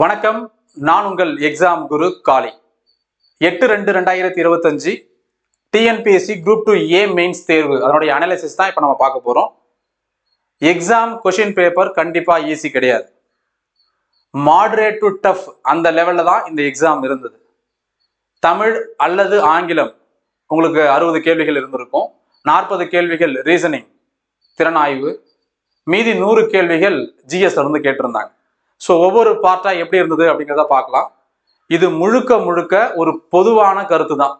வணக்கம். நான் உங்கள் எக்ஸாம் குரு காளி. எட்டு ரெண்டு ரெண்டாயிரத்தி இருபத்தஞ்சு TNPSC group two A mains தேர்வு. அதனுடைய அனாலிசிஸ் தான் இப்போ நம்ம பார்க்க போகிறோம் எக்ஸாம் கொஷின் பேப்பர் கண்டிப்பாக ஈஸி கிடையாது. மாடரேட் டு டஃப் அந்த லெவலில் தான் இந்த எக்ஸாம் இருந்தது. தமிழ் அல்லது ஆங்கிலம். உங்களுக்கு அறுபது கேள்விகள் இருந்திருக்கும். நாற்பது கேள்விகள் ரீசனிங் திறனாய்வு. மீதி நூறு கேள்விகள் ஜிஎஸ்ல இருந்து கேட்டிருந்தாங்க. ஸோ ஒவ்வொரு பார்ட்டா எப்படி இருந்தது அப்படிங்கிறத பார்க்கலாம். இது முழுக்க முழுக்க ஒரு பொதுவான கருத்து தான்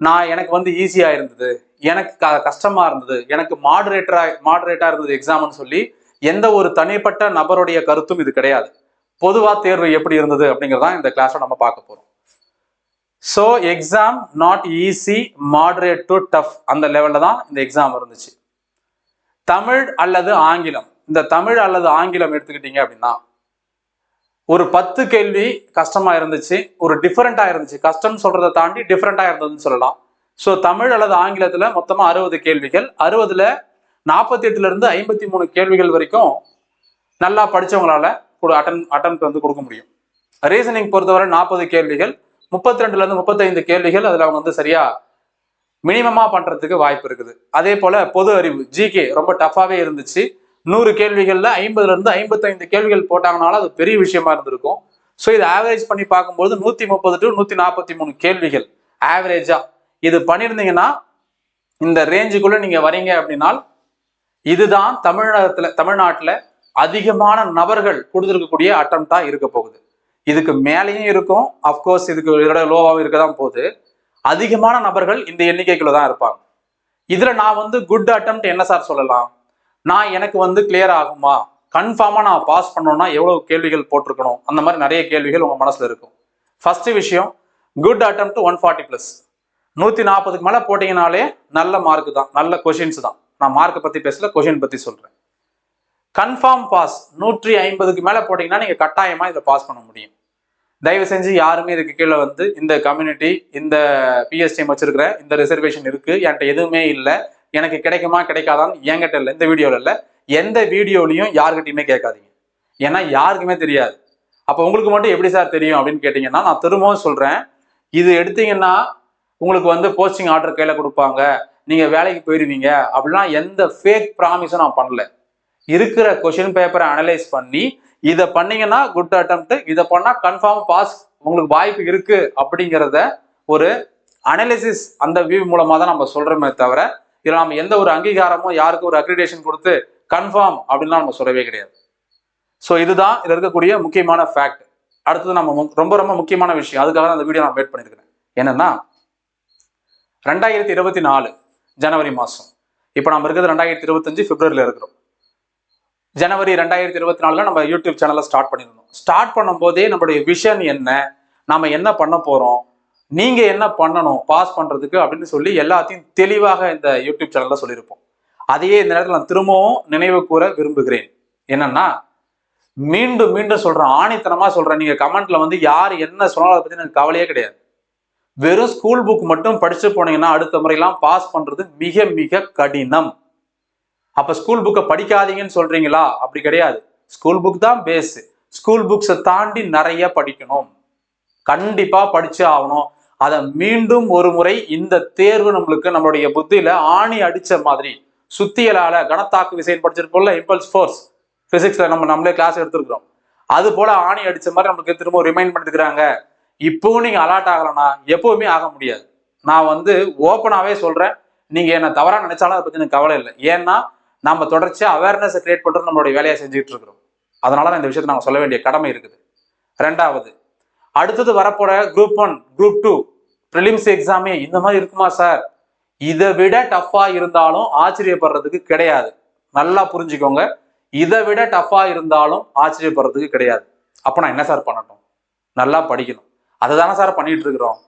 நான் எனக்கு வந்து ஈஸியா இருந்தது. எனக்கு க கஷ்டமா இருந்தது. எனக்கு மாடரேட்டரா மாடரேட்டா இருந்தது எக்ஸாம்னு சொல்லி எந்த ஒரு தனிப்பட்ட நபருடைய கருத்தும் இது கிடையாது. பொதுவா தேர்வு எப்படி இருந்தது அப்படிங்கிறதான் இந்த கிளாஸ்ல நம்ம பார்க்க போறோம். So exam not easy moderate to tough அந்த லெவலில் தான் இந்த எக்ஸாம் இருந்துச்சு. தமிழ் அல்லது ஆங்கிலம். இந்த தமிழ் அல்லது ஆங்கிலம் எடுத்துக்கிட்டீங்க அப்படின்னா ஒரு பத்து கேள்வி கஷ்டமா இருந்துச்சு ஒரு டிஃபரெண்டா இருந்துச்சு. கஷ்டம் சொல்றதை தாண்டி டிஃபரெண்டா இருந்ததுன்னு சொல்லலாம். ஸோ தமிழ் அல்லது ஆங்கிலத்துல மொத்தமா அறுபது கேள்விகள். அறுபதுல நாற்பத்தி எட்டுல இருந்து ஐம்பத்தி மூணு கேள்விகள் வரைக்கும் நல்லா படிச்சவங்களால கூட அட்டன் அட்டன் வந்து கொடுக்க முடியும். ரீசனிங் பொறுத்தவரை நாற்பது கேள்விகள். முப்பத்தி ரெண்டுல இருந்து முப்பத்தைந்து கேள்விகள் அதுல அவங்க வந்து சரியா மினிமமா பண்றதுக்கு வாய்ப்பு இருக்குது. அதே போல பொது அறிவு ஜிகே ரொம்ப டஃபாவே இருந்துச்சு. நூறு கேள்விகளில் ஐம்பதுலேருந்து ஐம்பத்தைந்து கேள்விகள் போட்டாங்கனால அது பெரிய விஷயமா இருந்திருக்கும். ஸோ இது ஆவரேஜ் பண்ணி பார்க்கும்போது நூற்றி முப்பது டு நூற்றி நாற்பத்தி மூணு கேள்விகள் ஆவரேஜாக இது பண்ணியிருந்தீங்கன்னா இந்த ரேஞ்சுக்குள்ளே நீங்கள் வரீங்க அப்படின்னா இதுதான் தமிழகத்தில் தமிழ்நாட்டில் அதிகமான நபர்கள் கொடுத்துருக்கக்கூடிய அட்டம்ப்டாக இருக்க போகுது. இதுக்கு மேலேயும் இருக்கும். அஃப்கோர்ஸ் இதுக்கு இதோட லோவாகவும் இருக்க தான் போகுது. அதிகமான நபர்கள் இந்த எண்ணிக்கைக்குள்ள தான் இருப்பாங்க. இதில் நான் வந்து குட் அட்டம் என்ன சார் சொல்லலாம்? நான் எனக்கு வந்து கிளியர் ஆகுமா? கன்ஃபார்மாக நான் பாஸ் பண்ணோன்னா எவ்வளோ கேள்விகள் போட்டிருக்கணும்? அந்த மாதிரி நிறைய கேள்விகள் உங்கள் மனசில் இருக்கும். ஃபஸ்ட்டு விஷயம் good attempt one forty plus நூற்றி நாற்பதுக்கு மேலே போட்டிங்கனாலே நல்ல மார்க் தான். நல்ல கொஷின்ஸ் தான். நான் மார்க்கை பற்றி பேசல கொஷின் பற்றி சொல்கிறேன் கன்ஃபார்ம் பாஸ் நூற்றி ஐம்பதுக்கு மேலே போட்டிங்கன்னா நீங்கள் கட்டாயமாக இதை பாஸ் பண்ண முடியும். தயவு செஞ்சு யாருமே இதுக்கு கீழே வந்து இந்த கம்யூனிட்டி இந்த பிஎஸ்டிஎம் வச்சிருக்கிற இந்த ரிசர்வேஷன் இருக்குது என்கிட்ட எதுவுமே இல்லை. எனக்கு கிடைக்குமா கிடைக்காதான்னு என்கிட்ட இல்லை. இந்த வீடியோவில் இல்லை. எந்த வீடியோலையும் யாருக்கிட்டையுமே கேட்காதீங்க. ஏன்னா யாருக்குமே தெரியாது. அப்போ உங்களுக்கு மட்டும் எப்படி சார் தெரியும் அப்படின்னு கேட்டிங்கன்னா நான் திரும்பவும் சொல்கிறேன் இது எடுத்தீங்கன்னா உங்களுக்கு வந்து போஸ்டிங் ஆர்டர் கையில் கொடுப்பாங்க. நீங்கள் வேலைக்கு போயிடுவீங்க அப்படிலாம் எந்த ஃபேக் ப்ராமிஸும் நான் பண்ணல. இருக்கிற கொஷின் பேப்பரை அனலைஸ் பண்ணி இதை பண்ணீங்கன்னா குட் அட்டம்ப்ட் இதை பண்ணால் கன்ஃபார்ம் பாஸ் உங்களுக்கு வாய்ப்பு இருக்குது அப்படிங்கிறத ஒரு அனலிசிஸ் அந்த வியூ மூலமாக தான் நம்ம சொல்கிறோமே தவிர இதில் நம்ம எந்த ஒரு அங்கீகாரமும் யாருக்கு ஒரு அக்ரிடேஷன் கொடுத்து கன்ஃபார்ம் அப்படின்லாம் நம்ம சொல்லவே கிடையாது. ஸோ இதுதான் இதில் இருக்கக்கூடிய முக்கியமான ஃபேக்ட் அடுத்தது நம்ம மு- ரொம்ப ரொம்ப முக்கியமான விஷயம். அதுக்காக தான் அந்த வீடியோ நான் வெயிட் பண்ணியிருக்கிறேன் என்னன்னா ரெண்டாயிரத்தி இருபத்தி நாலு ஜனவரி மாதம் இப்போ நம்ம இருக்கிறது ரெண்டாயிரத்தி இருபத்தஞ்சு பிப்ரவரியில் இருக்கிறோம். ஜனவரி ரெண்டாயிரத்தி இருபத்தி நாலுல நம்ம யூடியூப் சேனலை ஸ்டார்ட் பண்ணியிருந்தோம். ஸ்டார்ட் பண்ணும்போதே நம்மளுடைய விஷன் என்ன? நம்ம என்ன பண்ண போகிறோம் நீங்க என்ன பண்ணணும்? பாஸ் பண்றதுக்கு அப்படின்னு சொல்லி எல்லாத்தையும் தெளிவாக இந்த யூடியூப் சேனல்ல சொல்லியிருப்போம். அதையே இந்த நேரத்தில் நான் திரும்பவும் நினைவு கூற விரும்புகிறேன். என்னன்னா மீண்டும் மீண்டும் சொல்றேன். ஆணித்தனமா சொல்றேன். நீங்க கமெண்ட்ல வந்து யார் என்ன சொன்னாலும் அதை பத்தி எனக்கு கவலையே கிடையாது. வெறும் ஸ்கூல் புக் மட்டும் படிச்சு போனீங்கன்னா அடுத்த முறையெல்லாம் பாஸ் பண்றது மிக மிக கடினம். அப்ப ஸ்கூல் புக்கை படிக்காதீங்கன்னு சொல்றீங்களா? அப்படி கிடையாது. ஸ்கூல் புக் தான் பேஸ் ஸ்கூல் புக்ஸை தாண்டி நிறைய படிக்கணும். கண்டிப்பா படிச்சு ஆகணும். அதை மீண்டும் ஒரு முறை இந்த தேர்வு நம்மளுக்கு நம்மளுடைய புத்தியில ஆணி அடிச்ச மாதிரி சுத்தியலால கனத்தாக்கு விசைன்னு படிச்சிருப்போம்ல இம்பல்ஸ் ஃபோர்ஸ் பிசிக்ஸ்ல நம்ம நம்மளே கிளாஸ் எடுத்திருக்கிறோம். அது போல ஆணி அடிச்ச மாதிரி நம்மளுக்கு திரும்ப ரிமைண்ட் பண்ணிருக்கிறாங்க இப்போவும் நீங்க அலர்ட் ஆகலைன்னா எப்பவுமே ஆக முடியாது. நான் வந்து ஓப்பனாவே சொல்றேன். நீங்க என்ன தவறா நினைச்சாலும் அதை பத்தி எனக்கு கவலை இல்லை. ஏன்னா நம்ம தொடர்ச்சியா அவேர்னஸ் கிரியேட் பண்றது நம்மளுடைய வேலையை செஞ்சுட்டு இருக்கிறோம். அதனால தான் இந்த விஷயத்தை நாங்கள் சொல்ல வேண்டிய கடமை இருக்குது. ரெண்டாவது அடுத்தது வரப்போற group one group two prelims எக்ஸாமே இந்த மாதிரி இருக்குமா சார்? இதை விட டஃப்பா இருந்தாலும் ஆச்சரியப்படுறதுக்கு கிடையாது. நல்லா புரிஞ்சுக்கோங்க. இதை விட டஃப்பா இருந்தாலும் ஆச்சரியப்படுறதுக்கு கிடையாது. அப்போ நான் என்ன சார் பண்ணட்டும்? நல்லா படிக்கணும். அதை தானே சார் பண்ணிட்டு இருக்கிறோம்.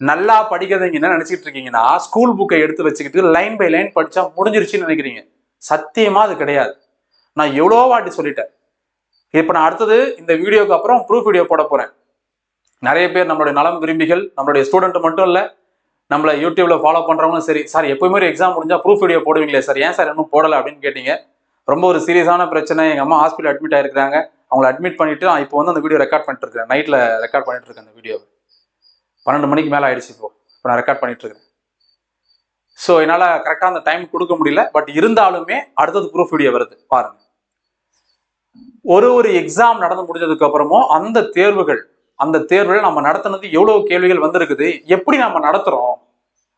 நல்லா படிக்கிறதுங்க என்ன நினைச்சிட்டு இருக்கீங்கன்னா ஸ்கூல் புக்கை எடுத்து வச்சுக்கிட்டு லைன் பை லைன் படிச்சா முடிஞ்சிருச்சுன்னு நினைக்கிறீங்க. சத்தியமா அது கிடையாது. நான் எவ்வளோ வாட்டி சொல்லிட்டேன். இப்போ நான் அடுத்தது இந்த வீடியோக்கு அப்புறம் ப்ரூஃப் வீடியோ போட போறேன். நிறைய பேர் நம்மளுடைய நலம் விரும்பிகள் நம்மளுடைய ஸ்டூடெண்ட் மட்டும் இல்லை நம்மளை யூடியூப்ல ஃபாலோ பண்றவங்களும் சரி. சார் எப்பவுமே ஒரு எக்ஸாம் முடிஞ்சா ப்ரூஃப் வீடியோ போடுவீங்களே சார்? ஏன் சார் இன்னும் போடலை அப்படின்னு கேட்டீங்க. ரொம்ப ஒரு சீரியஸான பிரச்சனை. எங்க அம்மா ஹாஸ்பிட்டல் அட்மிட் ஆயிருக்காங்க அவங்கள அட்மிட் பண்ணிட்டு நான் இப்போ வந்து அந்த வீடியோ ரெக்கார்ட் பண்ணிட்டு இருக்கேன் நைட்ல ரெக்கார்ட் பண்ணிட்டு இருக்கேன் அந்த வீடியோவை பன்னெண்டு மணிக்கு மேலே ஆயிடுச்சு இப்போ. இப்போ நான் ரெக்கார்ட் பண்ணிட்டு இருக்கேன் ஸோ என்னால் கரெக்டாக அந்த டைம் கொடுக்க முடியல. பட் இருந்தாலுமே அடுத்தது ப்ரூஃப் வீடியோ வருது. பாருங்க. ஒரு ஒரு எக்ஸாம் நடந்து முடிஞ்சதுக்கு அப்புறமும் அந்த தேர்வுகள் அந்த தேர்வில் நம்ம நடத்தினது எவ்வளவு கேள்விகள் வந்திருக்குது? எப்படி நம்ம நடத்துறோம்?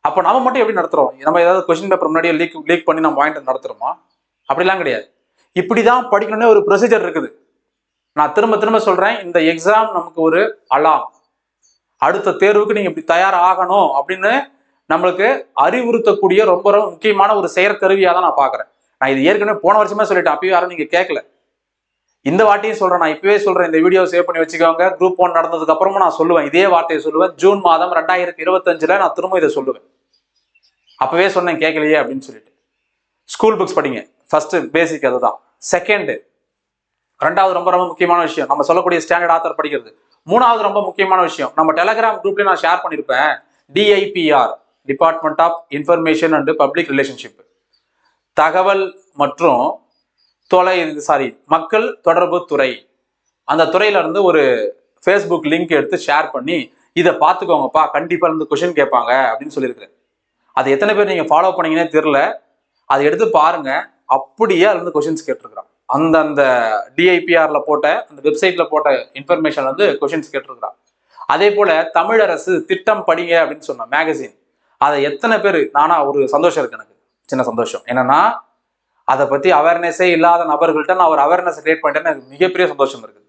அப்போ நம்ம மட்டும் எப்படி நடத்துறோம்? நம்ம ஏதாவது கொஸ்டின் பேப்பர் முன்னாடியே லீக் லீக் பண்ணி நம்ம வாங்கிட்டு நடத்துறோமா? அப்படிலாம் கிடையாது. இப்படிதான் படிக்கணும்னே ஒரு ப்ரொசீஜர் இருக்குது. நான் திரும்ப திரும்ப சொல்றேன் இந்த எக்ஸாம் நமக்கு ஒரு அலாம் அடுத்த தேர்வுக்கு நீங்க இப்படி தயார் ஆகணும் அப்படின்னு நம்மளுக்கு அறிவுறுத்தக்கூடிய ரொம்ப ரொம்ப முக்கியமான ஒரு செயற்கருவியாக தான் நான் பாக்குறேன். நான் இது ஏற்கனவே போன வருஷமே சொல்லிட்டேன் அப்பயும் யாரும் நீங்க கேட்கல இந்த வாட்டியும் சொல்றேன் நான் இப்பவே சொல்றேன் இந்த வீடியோ சேவ் பண்ணி வச்சுக்கோங்க. குரூப் ஒன் நடந்ததுக்கு அப்புறமா நான் சொல்லுவேன் இதே வார்த்தையை சொல்லுவேன். ஜூன் மாதம் ரெண்டாயிரத்தி இருபத்தஞ்சுல நான் திரும்ப இதை சொல்லுவேன். அப்பவே சொன்னேன் கேட்கலையே அப்படின்னு சொல்லிட்டு. ஸ்கூல் புக்ஸ் படிங்க. ஃபர்ஸ்ட் பேசிக் அதுதான். செகண்டு ரெண்டாவது ரொம்ப ரொம்ப முக்கியமான விஷயம். நம்ம சொல்லக்கூடிய ஸ்டாண்டர்ட் ஆத்தர் படிக்கிறது. மூணாவது ரொம்ப முக்கியமான விஷயம். நம்ம டெலகிராம் குரூப்ல நான் ஷேர் பண்ணியிருப்பேன் DIPR department of information and public relationship தகவல் மற்றும் தொலை சாரி மக்கள் தொடர்பு துறை. அந்த துறையில இருந்து ஒரு ஃபேஸ்புக் லிங்க் எடுத்து ஷேர் பண்ணி இதை பார்த்துக்கோங்கப்பா கண்டிப்பாக இருந்து கொஷின் கேட்பாங்க அப்படின்னு சொல்லியிருக்கிறேன் அது எத்தனை பேர் நீங்கள் ஃபாலோ பண்ணீங்கன்னே தெரில அதை எடுத்து பாருங்க. அப்படியே அதுல இருந்து கொஷின்ஸ் கேட்டிருக்கிறான். அந்த அந்த டிஐபிஆர்ல போட்ட அந்த வெப்சைட்ல போட்ட இன்ஃபர்மேஷன் வந்து கொஷின்ஸ் கேட்டிருக்கிறான். அதே போல தமிழரசு திட்டம் படிங்க அப்படின்னு சொன்ன மேகசின் அதை எத்தனை பேர் நானா ஒரு சந்தோஷம் இருக்கு எனக்கு. சின்ன சந்தோஷம். என்னன்னா அதை பத்தி அவேர்னஸே இல்லாத நபர்கள்ட்ட நான் ஒரு அவேர்னஸ் கிரியேட் பண்ணிட்டேன்னு எனக்கு மிகப்பெரிய சந்தோஷம் இருக்குது.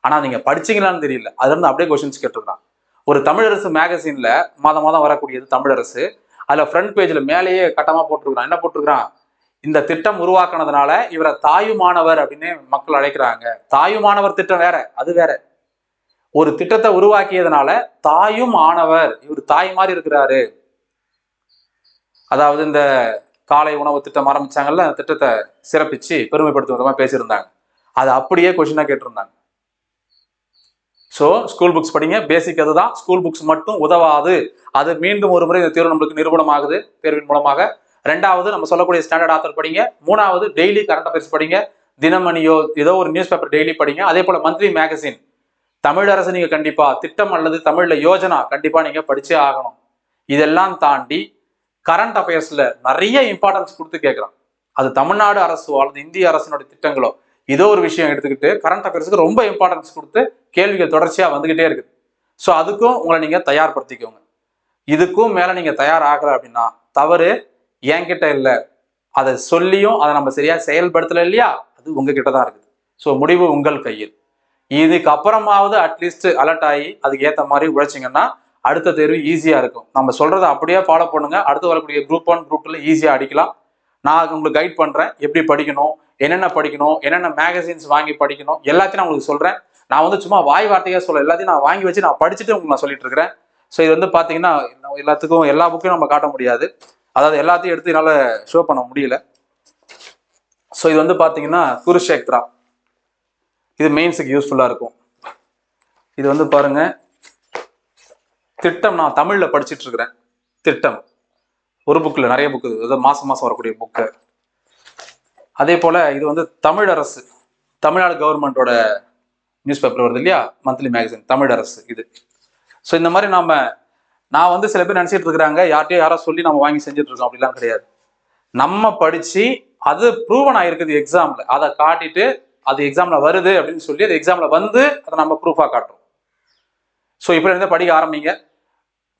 ஆனா நீங்க படிச்சீங்களான்னு தெரியல. அதுல இருந்து அப்படியே கொஸ்டின்ஸ் கேட்டிருக்கான் ஒரு தமிழரசு மேகசின்ல மாதம் மாதம் வரக்கூடியது தமிழரசு. அதுல ஃப்ரண்ட் பேஜ்ல மேலேயே கட்டமா போட்டிருக்கிறான். என்ன போட்டிருக்கிறான்? இந்த திட்டம் உருவாக்குனதுனால இவரை தாயுமானவர் அப்படின்னு மக்கள் அழைக்கிறாங்க. தாயுமானவர் திட்டம் வேற. அது வேற. ஒரு திட்டத்தை உருவாக்கியதுனால தாயும் ஆனவர் இவர் தாய் மாதிரி இருக்கிறாரு. அதாவது இந்த காலை உணவு திட்டம் ஆரம்பிச்சாங்கல்ல அந்த திட்டத்தை சிறப்பிச்சு பெருமைப்படுத்தும் விதமா பேசியிருந்தாங்க. அது அப்படியே கொஷினாக கேட்டிருந்தாங்க. ஸோ ஸ்கூல் புக்ஸ் படிங்க. பேசிக் அதுதான். ஸ்கூல் புக்ஸ் மட்டும் உதவாது. அது மீண்டும் ஒரு முறை இந்த தேர்வு நம்மளுக்கு நிரூபணம் ஆகுது தேர்வின் மூலமாக. ரெண்டாவது நம்ம சொல்லக்கூடிய ஸ்டாண்டர்ட் ஆத்தர் படிங்க. மூணாவது டெய்லி கரண்ட் அஃபேர்ஸ் படிங்க. தினமணியோ ஏதோ ஒரு நியூஸ் பேப்பர் டெய்லி படிங்க. அதே போல மந்த்லி மேகசின் தமிழரசு நீங்க கண்டிப்பா திட்டம் அல்லது தமிழ்ல யோஜனா கண்டிப்பா நீங்க படிச்சே ஆகணும். இதெல்லாம் தாண்டி கரண்ட் அஃபேர்ஸ்ல நிறைய இம்பார்ட்டன்ஸ் கொடுத்து கேட்கறான் அது தமிழ்நாடு அரசோ அல்லது இந்திய அரசினுடைய திட்டங்களோ ஏதோ ஒரு விஷயம் எடுத்துக்கிட்டு கரண்ட் அஃபேர்ஸ்க்கு ரொம்ப இம்பார்ட்டன்ஸ் கொடுத்து கேள்விகள் தொடர்ச்சியா வந்துகிட்டே இருக்குது. ஸோ அதுக்கும் உங்களை நீங்க தயார்படுத்திக்கோங்க. இதுக்கும் மேல நீங்க தயார் ஆகல அப்படின்னா தவறு என்கிட்ட இல்லை. அதை சொல்லியும் அதை நம்ம சரியா செயல்படுத்தல இல்லையா? அது உங்ககிட்ட தான் இருக்குது. ஸோ முடிவு உங்கள் கையில். இதுக்கு அப்புறமாவது அட்லீஸ்ட் அலர்ட் ஆகி அதுக்கு ஏற்ற மாதிரி உழைச்சிங்கன்னா அடுத்த தேர்வு ஈஸியாக இருக்கும். நம்ம சொல்கிறத அப்படியே ஃபாலோ பண்ணுங்க. அடுத்து வரக்கூடிய குரூப் ஒன் குரூப் டூவில் ஈஸியாக அடிக்கலாம். நான் உங்களுக்கு கைட் பண்ணுறேன் எப்படி படிக்கணும் என்னென்ன படிக்கணும் என்னென்ன மேகசின்ஸ் வாங்கி படிக்கணும் எல்லாத்தையும் நான் உங்களுக்கு சொல்கிறேன் நான் வந்து சும்மா வாய் வார்த்தையாக சொல்ல எல்லாத்தையும் நான் வாங்கி வச்சு நான் படிச்சுட்டு உங்களுக்கு நான் சொல்லிட்டு இருக்கிறேன். ஸோ இது வந்து பார்த்தீங்கன்னா எல்லாத்துக்கும் எல்லா புக்கையும் நம்ம காட்ட முடியாது. அதாவது எல்லாத்தையும் எடுத்து என்னால் ஷோ பண்ண முடியல. ஸோ இது வந்து பார்த்தீங்கன்னா குருஷேத்ரா. இது மெயின்ஸுக்கு யூஸ்ஃபுல்லாக இருக்கும். இது வந்து பாருங்கள் திட்டம் நான் தமிழில் படிச்சுட்டு இருக்கிறேன் திட்டம். ஒரு புக்கில் நிறைய புக்கு அதாவது மாதம் மாதம் வரக்கூடிய புக்கு அதே போல் இது வந்து தமிழரசு தமிழ்நாடு கவர்மெண்டோட நியூஸ் பேப்பர் வருது இல்லையா? மந்த்லி மேகசின் தமிழரசு இது. ஸோ இந்த மாதிரி நாம் நான் வந்து சில பேர் நினச்சிட்டு இருக்கிறாங்க யார்ட்டையும் யாரோ சொல்லி நம்ம வாங்கி செஞ்சுட்டு இருக்கோம் அப்படிலாம் கிடையாது. நம்ம படித்து அது ப்ரூவன் ஆகிருக்குது எக்ஸாமில் அதை காட்டிட்டு அது எக்ஸாமில் வருது அப்படின்னு சொல்லி அது எக்ஸாமில் வந்து அதை நம்ம ப்ரூஃபாக காட்டுறோம். ஸோ இப்போ இருந்து படிக்க ஆரம்பிங்க.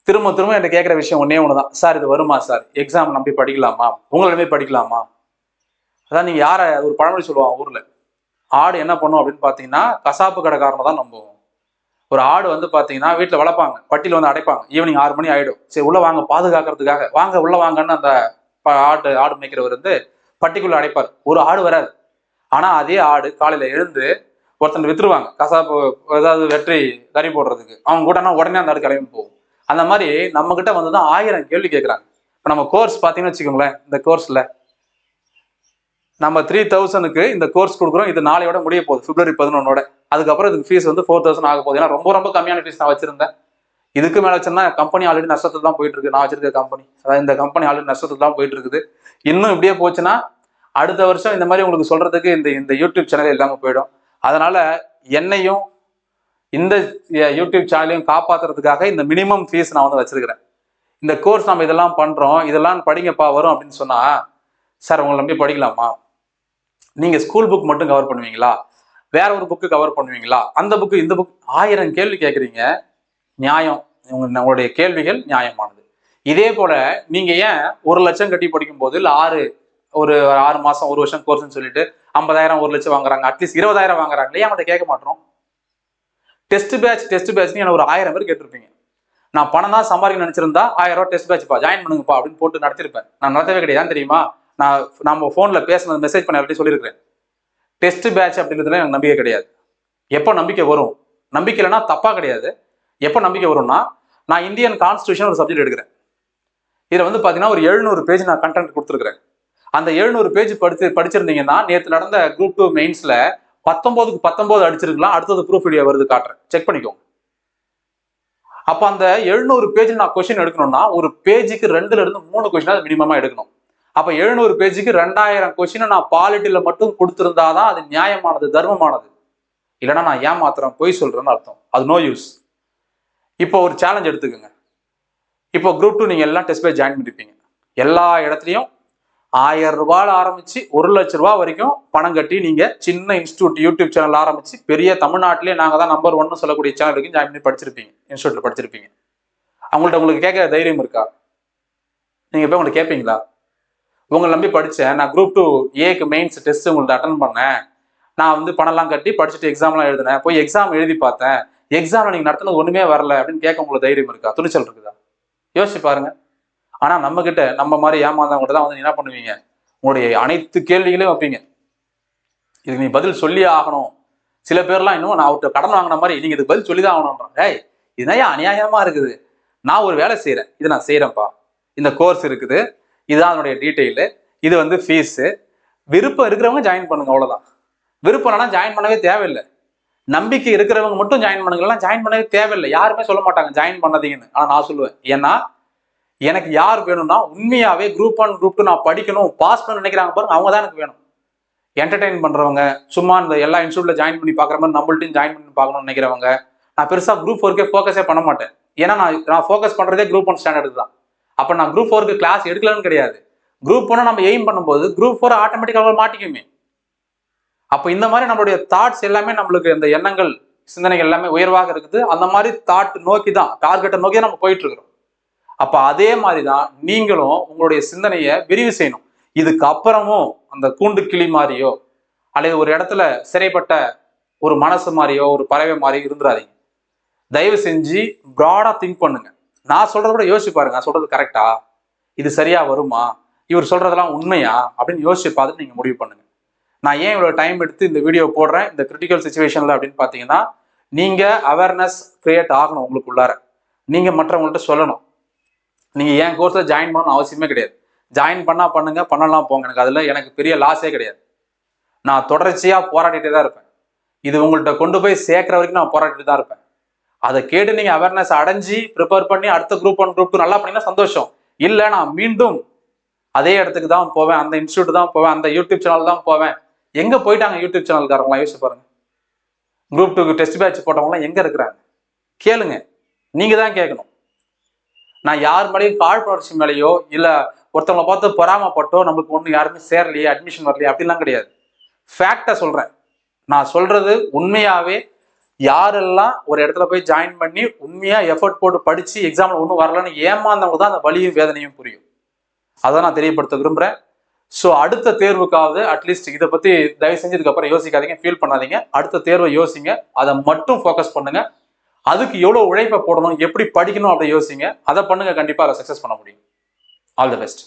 திரும்ப திரும்ப என்ன கேட்குற விஷயம் ஒன்னே ஒன்று தான் சார் இது வருமா சார் எக்ஸாம் நம்பி படிக்கலாமா? உங்களை நம்பி படிக்கலாமா? அதான் நீங்கள் யாரை ஒரு பழமொழி சொல்லுவாங்க ஊரில். ஆடு என்ன பண்ணும் அப்படின்னு பார்த்தீங்கன்னா கசாப்பு கடைக்காரனை தான் நம்புவோம். ஒரு ஆடு வந்து பார்த்தீங்கன்னா வீட்டில் வளர்ப்பாங்க. பட்டியில் வந்து அடைப்பாங்க. ஈவினிங் ஆறு மணி ஆகிடும் சரி உள்ளே வாங்க பாதுகாக்கிறதுக்காக. வாங்க உள்ளே வாங்கன்னு அந்த ப- ஆடு ஆடு மேய்க்கிறவர் வந்து பட்டிக்குள்ளே அடைப்பார். ஒரு ஆடு வராது. ஆனால் அதே ஆடு காலையில் எழுந்து ஒருத்தன் வித்துருவாங்க. கசாப்பு ஏதாவது வெற்றி கறி போடுறதுக்கு. அவங்க கூட்டனா உடனே அந்த ஆடு கிளம்பி போகும். அந்த மாதிரி நம்ம கிட்ட வந்து தான் ஆயிரம் கேள்வி கேட்குறாங்க இப்போ நம்ம கோர்ஸ் பார்த்தீங்கன்னு வச்சுக்கோங்களேன் இந்த கோர்ஸ்ல நம்ம த்ரீ தௌசண்ட்க்கு இந்த கோர்ஸ் கொடுக்குறோம். இது நாளையோட முடிய போகுது பிப்ரவரி பதினொன்னோட. அதுக்கப்புறம் இதுக்கு ஃபீஸ் வந்து ஃபோர் தௌசண்ட் ஆக போகுது. ஏன்னா ரொம்ப ரொம்ப கம்மியான ஃபீஸ் நான் வச்சிருந்தேன். இதுக்கு மேலே வச்சிருந்தா கம்பெனி ஆல்ரெடி நஷ்டத்தில் தான் போயிட்டு இருக்கு நான் வச்சிருக்க கம்பெனி அதாவது இந்த கம்பெனி ஆல்ரெடி நஷ்டத்தில் தான் போயிட்டு இருக்குது இன்னும் இப்படியே போச்சுன்னா அடுத்த வருஷம் இந்த மாதிரி உங்களுக்கு சொல்றதுக்கு இந்த இந்த யூடியூப் சேனல் இல்லாமல் போயிடும். அதனால என்னையும் இந்த யூடியூப் சேனலையும் காப்பாத்துறதுக்காக இந்த மினிமம் ஃபீஸ் நான் வந்து வச்சிருக்கிறேன். இந்த கோர்ஸ் நம்ம இதெல்லாம் பண்றோம் இதெல்லாம் படிங்கப்பா வரும் அப்படின்னு சொன்னா சார் உங்களை நம்பி படிக்கலாமா? நீங்க ஸ்கூல் புக் மட்டும் கவர் பண்ணுவீங்களா? வேற ஒரு புக்கு கவர் பண்ணுவீங்களா? அந்த புக்கு இந்த புக் ஆயிரம் கேள்வி கேட்குறீங்க நியாயம். உங்களுடைய கேள்விகள் நியாயமானது. இதே போல நீங்க ஏன் ஒரு லட்சம் கட்டி படிக்கும் போது இல்லை ஆறு ஒரு ஆறு மாசம் ஒரு வருஷம் கோர்ஸ்னு சொல்லிட்டு ஐம்பதாயிரம் ஒரு லட்சம் வாங்குறாங்க. அட்லீஸ்ட் இருபதாயிரம் வாங்குறாங்களே ஏன் அவன்கிட்ட கேட்க மாட்டோம். டெஸ்ட் பேட்ச் டெஸ்ட் பேட்ச்னு எனக்கு ஒரு ஆயிரம் பேர் கேட்டிருப்பீங்க. நான் பணம் தான் சம்பாதிக்க நினைச்சிருந்தா ஆயிரம் ரூபா டெஸ்ட் பேட்ச்ப்பா ஜாயின் பண்ணுங்கப்பா அப்படின்னு போட்டு நடத்திருப்பேன். நான் நடத்தவே கிடையாது தெரியுமா? நான் நம்ம ஃபோனில் பேசினது மெசேஜ் பண்ண எல்லாத்தையும் சொல்லியிருக்கிறேன். டெஸ்ட் பேட்ச் அப்படின்றதுல எனக்கு நம்பிக்கை கிடையாது. எப்போ நம்பிக்கை வரும்? நம்பிக்கை இல்லைன்னா தப்பா கிடையாது. எப்போ நம்பிக்கை வரும்னா நான் இந்தியன் கான்ஸ்டியூஷன் ஒரு சப்ஜெக்ட் எடுக்கிறேன். இதில் வந்து பார்த்தீங்கன்னா ஒரு எழுநூறு பேஜ் நான் கண்டென்ட் கொடுத்துருக்குறேன். அந்த எழுநூறு பேஜ் படிச்சு படிச்சிருந்தீங்கன்னா நேற்று நடந்த குரூப் டூ மெயின்ஸ்ல பத்தொன்பதுக்கு பத்தொன்பது அடிச்சிருக்கலாம் அடுத்தது ப்ரூஃப் வீடியோ வருது காட்டுறேன். செக் பண்ணிக்கோங்க. அப்போ அந்த எழுநூறு பேஜ் நான் கொஸ்டின் எடுக்கணும்னா ஒரு பேஜுக்கு ரெண்டுல இருந்து மூணு கொஸ்டின் மினிமமா எடுக்கணும். அப்ப எழுநூறு பேஜுக்கு ரெண்டாயிரம் கொஸ்டினை நான் பாலிட்டியில மட்டும் கொடுத்திருந்தாதான் அது நியாயமானது தர்மமானது. இல்லைன்னா நான் ஏமாத்துறேன் பொய் சொல்றேன்னு அர்த்தம். அது நோ யூஸ் இப்போ ஒரு சேலஞ்ச் எடுத்துக்கோங்க. இப்போ குரூப் டூ நீங்க எல்லாம் டெஸ்ட் போய் ஜாயின் பண்ணிருப்பீங்க. எல்லா இடத்துலையும் ஆயிரம் ரூபாயில் ஆரம்பிச்சு ஒரு லட்ச ரூபா வரைக்கும் பணம் கட்டி நீங்க சின்ன இன்ஸ்டியூட் யூடியூப் சேனல் ஆரம்பிச்சு பெரிய தமிழ்நாட்டிலே நாங்க தான் நம்பர் ஒன்னு சொல்லக்கூடிய சேனல் வரைக்கும் ஜாயின் பண்ணி படிச்சிருப்பீங்க. இன்ஸ்டியூட்ல படிச்சிருப்பீங்க. அவங்கள்ட்ட உங்களுக்கு கேட்க தைரியம் இருக்கா? நீங்க போய் உங்களுக்கு கேட்பீங்களா? உங்களை நம்பி படித்தேன் நான் குரூப் டூ ஏக்கு மெயின்ஸ் டெஸ்ட் உங்கள்ட்ட அட்டன் பண்ணேன். நான் வந்து பணம்லாம் கட்டி படிச்சுட்டு எக்ஸாம்லாம் எழுதினேன். போய் எக்ஸாம் எழுதி பார்த்தேன். எக்ஸாம்ல நீங்க நடத்தினது ஒண்ணுமே வரல அப்படின்னு கேட்க உங்களுக்கு தைரியம் இருக்கா? துணிச்சல் இருக்குதா? யோசிச்சு பாருங்க. ஆனா நம்ம கிட்ட நம்ம மாதிரி ஏமாந்தவங்க தான் வந்து என்ன பண்ணுவீங்க? உங்களுடைய அனைத்து கேள்விகளையும் வைப்பீங்க. இதுக்கு நீ பதில் சொல்லியே ஆகணும். சில பேர்லாம் இன்னும் நான் அவர்கிட்ட கடன் வாங்கின மாதிரி நீங்க இதுக்கு பதில் சொல்லி தான் ஆகணும்ன்றான். ஏய் இதுதான் அநியாயமா இருக்குது? நான் ஒரு வேலை செய்யறேன் இதை நான் செய்யறேன்ப்பா இந்த கோர்ஸ் இருக்குது. இதுதான் அதனுடைய டீட்டெயிலு. இது வந்து ஃபீஸு. விருப்பம் இருக்கிறவங்க ஜாயின் பண்ணுங்க அவ்வளோதான் விருப்பம் இல்லைனா ஜாயின் பண்ணவே தேவையில்லை. நம்பிக்கை இருக்கிறவங்க மட்டும் ஜாயின் பண்ணுங்களா ஜாயின் பண்ணவே தேவையில்லை. யாருமே சொல்ல மாட்டாங்க ஜாயின் பண்ணாதீங்கன்னு. ஆனால் நான் சொல்லுவேன் ஏன்னா எனக்கு யார் வேணும்னா உண்மையாவே குரூப் ஒன் குரூப் டூ நான் படிக்கணும் பாஸ் பண்ண நினைக்கிறாங்க பாருங்க அவங்க தான் எனக்கு வேணும். என்டர்டைன் பண்றவங்க சும்மா இந்த எல்லா இன்ஸ்டியூட்ல ஜாயின் பண்ணி பார்க்குற மாதிரி நம்மள்ட்டையும் ஜாயின் பண்ணி பார்க்கணும்னு நினைக்கிறவங்க நான் பெருசா குரூப் ஃபோர்க்கே ஃபோக்கஸே பண்ண மாட்டேன். ஏன்னா நான் நான் ஃபோக்கஸ் பண்றதே குரூப் ஒன் ஸ்டாண்டர்டு தான். அப்ப நான் குரூப் ஃபோருக்கு கிளாஸ் எடுக்கலன்னு கிடையாது. குரூப் ஒன்று நம்ம எய்ம் பண்ணும்போது குரூப் ஃபோர் ஆட்டோமேட்டிக்காக மாட்டிக்குமே. அப்போ இந்த மாதிரி நம்மளுடைய தாட்ஸ் எல்லாமே நம்மளுக்கு இந்த எண்ணங்கள் சிந்தனைகள் எல்லாமே உயர்வாக இருக்குது. அந்த மாதிரி தாட் நோக்கி தான் டார்கெட்டை நோக்கி தான் நம்ம போயிட்டு இருக்கிறோம். அப்ப அதே மாதிரிதான் நீங்களும் உங்களுடைய சிந்தனையை விரிவு செய்யணும். இதுக்கு அப்புறமும் அந்த கூண்டு கிளி மாதிரியோ அல்லது ஒரு இடத்துல சிறைப்பட்ட ஒரு மனசு மாதிரியோ ஒரு பறவை மாதிரியோ இருந்துடாதீங்க தயவு செஞ்சு ப்ராடா திங்க் பண்ணுங்க. நான் சொல்றத கூட யோசிச்சு பாருங்க. நான் சொல்றது கரெக்டா இது சரியா வருமா? இவர் சொல்றதெல்லாம் உண்மையா? அப்படின்னு யோசிச்சு பார்த்துட்டு நீங்க முடிவு பண்ணுங்க. நான் ஏன் இவ்வளவு டைம் எடுத்து இந்த வீடியோ போடுறேன்? இந்த கிரிட்டிக்கல் சுச்சுவேஷன்ல அப்படின்னு பாத்தீங்கன்னா நீங்க அவேர்னஸ் கிரியேட் ஆகணும் உங்களுக்குள்ளார. நீங்க மற்றவங்கள்ட்ட சொல்லணும். நீங்க என் கோர்ஸ்ல ஜாயின் பண்ணணும் அவசியமே கிடையாது. ஜாயின் பண்ணா பண்ணுங்க பண்ணலாம் போங்க. எனக்கு அதுல எனக்கு பெரிய லாஸே கிடையாது. நான் தொடர்ச்சியா போராடிட்டே தான் இருப்பேன். இது உங்கள்கிட்ட கொண்டு போய் சேர்க்குற வரைக்கும் நான் போராடிட்டு தான் இருப்பேன். அதை கேட்டு நீங்க அவேர்னஸ் அடைஞ்சு ப்ரிப்பேர் பண்ணி அடுத்த குரூப் ஒன் குரூப் டூ நல்லா பண்ணீங்கன்னா சந்தோஷம். இல்லை நான் மீண்டும் அதே இடத்துக்கு தான் போவேன். அந்த இன்ஸ்டியூட் தான் போவேன். அந்த யூடியூப் சேனல் தான் போவேன். எங்க போயிட்டாங்க யூடியூப் சேனல்காரங்களாம் யோசிச்சு பாருங்க. குரூப் டூக்கு டெஸ்ட் பேட்ச் போட்டவங்களாம் எங்க இருக்கிறாங்க? கேளுங்க. நீங்க தான் கேட்கணும். நான் யார் மேலேயும் காழ்ப்புணர்ச்சி மேலேயோ இல்லை ஒருத்தவங்களை பார்த்து பொறாமப்பட்டோ நம்மளுக்கு ஒன்றும் யாருமே சேரலையே அட்மிஷன் வரலையே அப்படிலாம் கிடையாது. ஃபேக்டை சொல்கிறேன் நான் சொல்கிறது உண்மையாகவே யாரெல்லாம் ஒரு இடத்துல போய் ஜாயின் பண்ணி உண்மையாக எஃபர்ட் போட்டு படித்து எக்ஸாமில் ஒன்றும் வரலன்னு ஏமாந்தவங்க தான் அந்த வலியும் வேதனையும் புரியும். அதை நான் தெரியப்படுத்த விரும்புகிறேன் ஸோ அடுத்த தேர்வுக்காவது அட்லீஸ்ட் இதை பற்றி தயவு செஞ்சதுக்கப்புறம் யோசிக்காதீங்க ஃபீல் பண்ணாதீங்க. அடுத்த தேர்வை யோசிங்க. அதை மட்டும் ஃபோக்கஸ் பண்ணுங்கள் அதுக்கு எவ்வளோ உழைப்பை போடணும் எப்படி படிக்கணும் அப்படி யோசிங்க. அதை பண்ணுங்க கண்டிப்பாக அதை சக்ஸஸ் பண்ண முடியும். All the best